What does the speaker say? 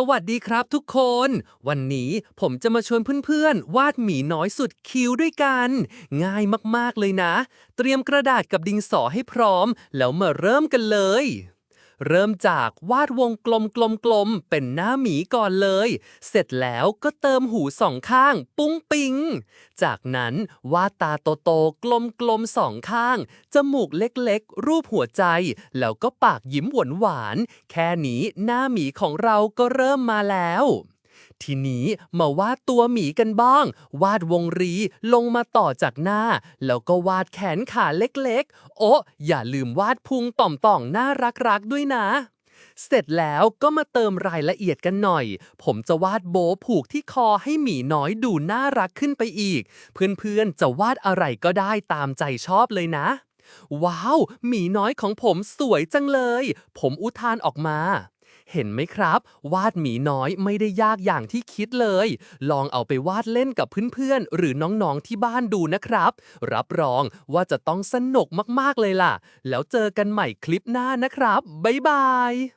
สวัสดีครับทุกคน วันนี้ผมจะมาชวนเพื่อนๆ วาดหมีน้อยสุดคิ้วด้วยกัน ง่ายมากๆเลยนะ เตรียมกระดาษกับดินสอให้พร้อม แล้วมาเริ่มกันเลย เริ่มจากวาดวงกลมๆๆเป็นหน้าหมีก่อนเลย เสร็จแล้วก็เติมหูสองข้าง ปุ้งปิง จากนั้นวาดตาโตๆกลมๆสองข้าง จมูกเล็กๆ รูปหัวใจ แล้วก็ปากยิ้มหวานๆแค่นี้หน้าหมีของเราก็เริ่มมาแล้ว ทีนี้มาวาดตัวหมีกันบ้าง วาดวงรีลงมาต่อจากหน้า แล้วก็วาดแขนขาเล็กๆ โอ้อย่าลืมวาดพุงต่องๆน่ารักๆด้วยนะเสร็จแล้วก็มาเติมรายละเอียดกันหน่อย ผมจะวาดโบผูกที่คอให้หมีน้อยดูน่ารักขึ้นไปอีก เพื่อนๆ จะวาดอะไรก็ได้ตามใจชอบเลยนะ ว้าว หมีน้อยของผมสวยจังเลย ผมอุทานออกมา เห็นไหมครับ วาดหมีน้อยไม่ได้ยากอย่างที่คิดเลย ลองเอาไปวาดเล่นกับเพื่อนๆ หรือน้องๆที่บ้านดูนะครับ รับรองว่าจะต้องสนุกมากๆเลยล่ะ แล้วเจอกันใหม่คลิปหน้านะครับ บ๊ายบาย